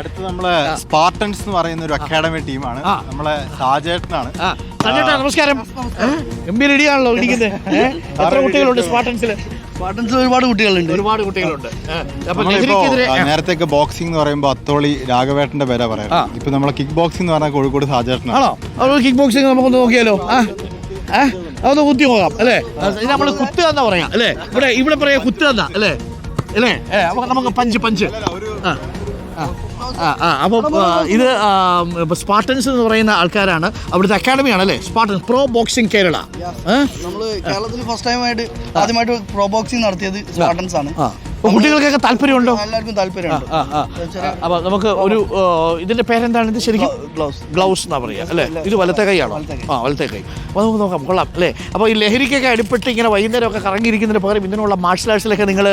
അടുത്ത് നമ്മളെ സ്പാർട്ടൻസ് എന്ന് പറയുന്ന ഒരു അക്കാഡമി ടീമാണ് നമ്മളെ സാജേട്ടനാണ്. ആ. സഞ്ജേട്ടാ നമസ്കാരം. ഗംഭീര ഇടിയാണല്ലോ ഇടിക്കുന്നത്? എത്ര കുട്ടികളുണ്ട് സ്പാർട്ടൻസിൽ ഒരുപാട് കുട്ടികളുണ്ട്. ഒരുപാട് കുട്ടികളുണ്ട്. നേരത്തെയൊക്കെ ബോക്സിംഗ് എന്ന് പറയുമ്പോൾ അത്തോളി രാഘവേട്ടന്റെ പേര. പറയാം ഇപ്പൊ നമ്മളെ കിക്ക് ബോക്സിംഗ് എന്ന് പറഞ്ഞാൽ കോഴിക്കോട് സാജേട്ടനാണോ. കിക്ക് ബോക്സിംഗ് നമുക്കൊന്ന് നോക്കിയാലോ? ആ? അതൊന്ന് കുത്തി നോക്കാം അല്ലേ? ഇത് നമ്മൾ കുത്തുക എന്നാ പറയാം അല്ലേ? ഇവിടെ ഇവിടെ പറയാ കുത്തുക എന്നാ അല്ലേ? അല്ലേ? നമുക്ക് പഞ്ച് പഞ്ച്. ആ. ആ. അപ്പോൾ ഇത് സ്പാർട്ടൻസ് എന്ന് പറയുന്ന ആൾക്കാരാണ്. അവിടുത്തെ അക്കാഡമിയാണ് ആണല്ലേ? Spartans pro boxing Kerala. നമ്മൾ നമ്മൾ കേരളത്തിൽ ഫസ്റ്റ് ടൈം ആയിട്ട് ആദ്യമായിട്ട് പ്രോ ബോക്സിംഗ് നടത്തിയത് സ്പാർട്ടൻസ് ആണ്. കുട്ടികൾക്കൊക്കെ താല്പര്യമുണ്ടോ? എല്ലാവർക്കും താല്പര്യമുണ്ട്. അപ്പൊ നമുക്ക് ഒരു ഇതിന്റെ പേരെന്താണ് ഇത് ശരിക്കും? ഗ്ലൗസ്. ഗ്ലൗസ് എന്നാ പറയാ അല്ലേ? ഇത് വലത്തെ കൈയാണോ? ആ വലത്തെ കൈ. അപ്പോൾ നമുക്ക് നോക്കാം കൊള്ളാം അല്ലേ? അപ്പോൾ ഈ ലഹരിക്കൊക്കെ അടിപ്പെട്ട് ഇങ്ങനെ വൈകുന്നേരമൊക്കെ കറങ്ങിയിരിക്കുന്നതിന് പകരം ഇതിനുള്ള മാർഷൽ ആർട്സിലൊക്കെ നിങ്ങൾ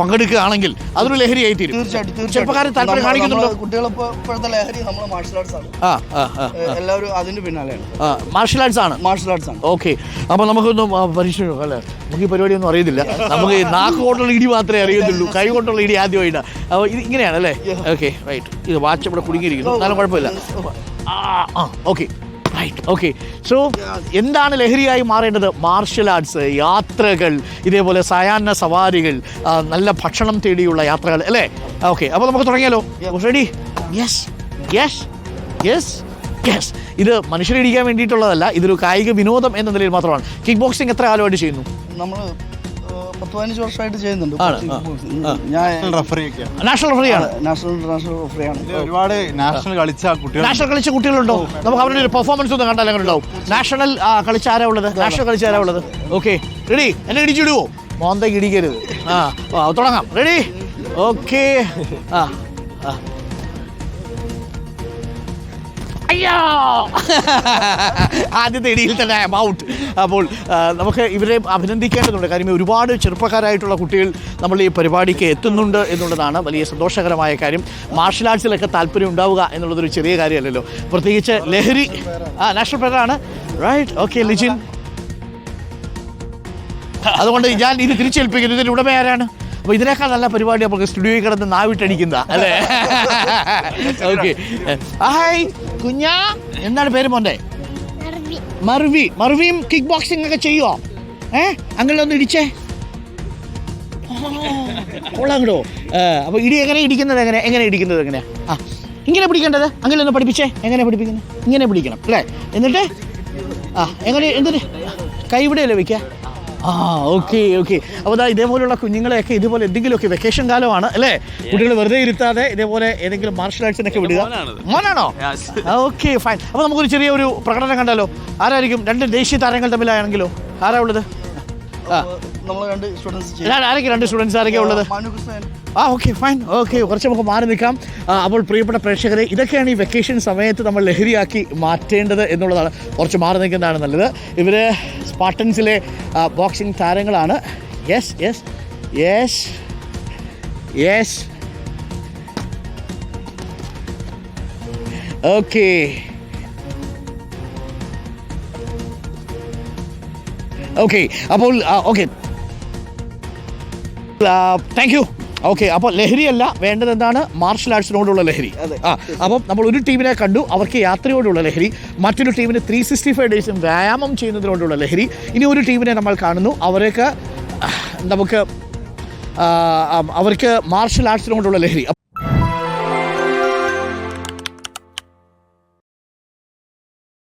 പങ്കെടുക്കുകയാണെങ്കിൽ അതൊരു ലഹരിയായി തീരും തീർച്ചയായിട്ടും ചെറുപ്പക്കാർ താല്പര്യം കാണിക്കുന്നുണ്ടോ? കുട്ടികളിപ്പോ ഇപ്പോഴത്തെ ലഹരി നമ്മൾ മാർഷൽ ആർട്സ് ആണ്. ആ ആ എല്ലാവരും അതിന്റെ പിന്നാലെയാണ്. മാർഷൽ ആർട്സ് ആണ്? മാർഷൽ ആർട്സ് ആണ്. ഓക്കെ. അപ്പോൾ നമുക്കൊന്നും പരീക്ഷ അല്ലേ? നമുക്ക് ഈ പരിപാടിയൊന്നും അറിയത്തില്ല. നമുക്ക് നാക്ക് കൊണ്ടുള്ള ഇടി മാത്രമേ അറിയത്തുള്ളൂ കൈ കൊണ്ടുള്ള ഇടി ആദ്യമായിട്ടാണ് അപ്പോൾ ഇത് ഇങ്ങനെയാണ് അല്ലേ? ഓക്കെ റൈറ്റ് ഇത് വാച്ച് ഇവിടെ കുടുങ്ങിയിരിക്കുന്നു. എന്നാലും കുഴപ്പമില്ല. ആ ആ ഓക്കെ റൈറ്റ് ഓക്കെ സോ എന്താണ് ലഹരിയായി മാറേണ്ടത്? മാർഷൽ ആർട്സ് യാത്രകൾ ഇതേപോലെ സായാഹ്ന സവാരികൾ നല്ല ഭക്ഷണം തേടിയുള്ള യാത്രകൾ അല്ലേ? ഓക്കെ അപ്പോൾ നമുക്ക് തുടങ്ങിയാലോ? Ready yes yes yes yes ഇത് മനുഷ്യരെ ഇടിക്കാൻ വേണ്ടിയിട്ടുള്ളതല്ല ഇതൊരു കായിക വിനോദം എന്ന നിലയിൽ മാത്രമാണ്. കിക്ക് ബോക്സിംഗ് എത്ര കാലമായിട്ട് ചെയ്യുന്നു? നമ്മൾ ഏ, പത്ത് പതിനഞ്ച് വർഷമായിട്ട് ചെയ്യുന്നുണ്ട്. ഞാൻ റഫറി നാഷണൽ റഫറി ആണ്. നാഷണൽ ഇന്റർനാഷണൽ റഫറി ആണ്. ഒരുപാട് നാഷണൽ കളിച്ച കുട്ടികൾ. നാഷണൽ കളിച്ച കുട്ടികളുണ്ടോ? നമുക്ക് അവരുടെ ഒരു പെർഫോമൻസ് ഒന്ന് കണ്ടാൽ അങ്ങനെ ഉണ്ടാവും? നാഷണൽ ആ, കളിച്ച ആരാ ഉള്ളത്? നാഷണൽ കളിച്ച ആരാ ഉള്ളത്? ഓക്കെ റെഡി എന്നെ ഇടിച്ചിടുവോ മോന്തയ്ക്ക് ഇടിക്കരുത്. ആ ആ, തുടങ്ങാം. റെഡി ഓക്കെ ആ ആ. അയ്യോ! ആദ്യത്തെ ഇടിയിൽ തന്നെ ഐ ഔട്ട് അപ്പോൾ നമുക്ക് ഇവരെ അഭിനന്ദിക്കേണ്ടതുണ്ട്. കാര്യം ഒരുപാട് ചെറുപ്പക്കാരായിട്ടുള്ള കുട്ടികൾ നമ്മൾ ഈ പരിപാടിക്ക് എത്തുന്നുണ്ട് എന്നുള്ളതാണ് വലിയ സന്തോഷകരമായ കാര്യം. മാർഷൽ ആർട്സിലൊക്കെ താല്പര്യം ഉണ്ടാവുക എന്നുള്ളതൊരു ചെറിയ കാര്യമല്ലല്ലോ. പ്രത്യേകിച്ച് ലഹരി ആ നാഷണൽ പേരാണ് റൈറ്റ് ഓക്കെ ലിജിൻ അതുകൊണ്ട് ഞാൻ ഇത് തിരിച്ചേൽപ്പിക്കുന്നു ഇതിന്റെ ഉടമ ആരാണ് അപ്പോൾ ഇതിനേക്കാൾ നല്ല പരിപാടി നമുക്ക് സ്റ്റുഡിയോയിൽ കിടന്ന് നാവിട്ടടിക്കുന്ന അല്ലേ? ഓക്കെ ഹായ് കുഞ്ഞാ. എന്താണ് പേര് മോന്റെ? മർവി. മർവിയും കിക്ക് ബോക്സിംഗ് ഒക്കെ ചെയ്യുമോ ഏ? അങ്ങനെ ഒന്ന് ഇടിച്ചേ. കൊള്ളാങ്ങടോ അപ്പോൾ ഇടി എങ്ങനെ ഇടിക്കുന്നത് എങ്ങനെ? എങ്ങനെ ഇടിക്കുന്നത് എങ്ങനെയാ? ആ ഇങ്ങനെ പിടിക്കേണ്ടത്? അങ്ങനെ ഒന്ന് പഠിപ്പിച്ചേ. എങ്ങനെ പഠിപ്പിക്കുന്നത് ഇങ്ങനെ പിടിക്കണം അല്ലേ? എന്നിട്ട്? ആ എങ്ങനെ എന്തിന്? കൈ ഇവിടെയല്ലേ വയ്ക്കുക? ആ ഓക്കെ ഓക്കെ. അപ്പോൾ അതാ ഇതേപോലെയുള്ള കുഞ്ഞുങ്ങളെയൊക്കെ ഇതുപോലെ എന്തെങ്കിലുമൊക്കെ വെക്കേഷൻ കാലമാണ് അല്ലേ? കുട്ടികൾ വെറുതെ ഇരുത്താതെ ഇതേപോലെ ഏതെങ്കിലും മാർഷൽ ആർട്സിനൊക്കെ വിടുക. മോനാണോ. ഓക്കെ ഫൈൻ അപ്പോൾ നമുക്കൊരു ചെറിയൊരു പ്രകടനം കണ്ടാലോ ആരായിരിക്കും? രണ്ട് ദേശീയ താരങ്ങൾ തമ്മിലാണെങ്കിലോ? ആരാ ഉള്ളത്? ആ. നമ്മൾ രണ്ട് സ്റ്റുഡൻസ് ചെയ്യും. ഞാൻ ആരൊക്കെ രണ്ട് സ്റ്റുഡൻസ് ആരൊക്കെ ഉള്ളത്? ആ ഓക്കെ ഫൈൻ ഓക്കെ കുറച്ച് നമുക്ക് മാറി നിൽക്കാം. അപ്പോൾ പ്രിയപ്പെട്ട പ്രേക്ഷകരെ ഇതൊക്കെയാണ് ഈ വെക്കേഷൻ സമയത്ത് നമ്മൾ ലഹരിയാക്കി മാറ്റേണ്ടത് എന്നുള്ളതാണ്. കുറച്ച് മാറി നിൽക്കുന്നതാണ് നല്ലത്. ഇവർ സ്പാർട്ടൻസിലെ ബോക്സിംഗ് താരങ്ങളാണ്. Yes yes yes yes okay okay അപ്പോൾ ഓക്കെ താങ്ക് യു ഓക്കെ അപ്പോൾ ലഹരിയല്ല വേണ്ടത് എന്താണ്? മാർഷൽ ആർട്സിനോടുള്ള ലഹരി. ആ അപ്പം നമ്മൾ ഒരു ടീമിനെ കണ്ടു അവർക്ക് യാത്രയോടുള്ള ലഹരി. മറ്റൊരു ടീമിന് ത്രീ സിക്സ്റ്റി ഫൈവ് ഡേയ്സും വ്യായാമം ചെയ്യുന്നതിനോടുള്ള ലഹരി. ഇനി ഒരു ടീമിനെ നമ്മൾ കാണുന്നു അവരൊക്കെ നമുക്ക് അവർക്ക് മാർഷൽ ആർട്സിനോടുള്ള ലഹരി.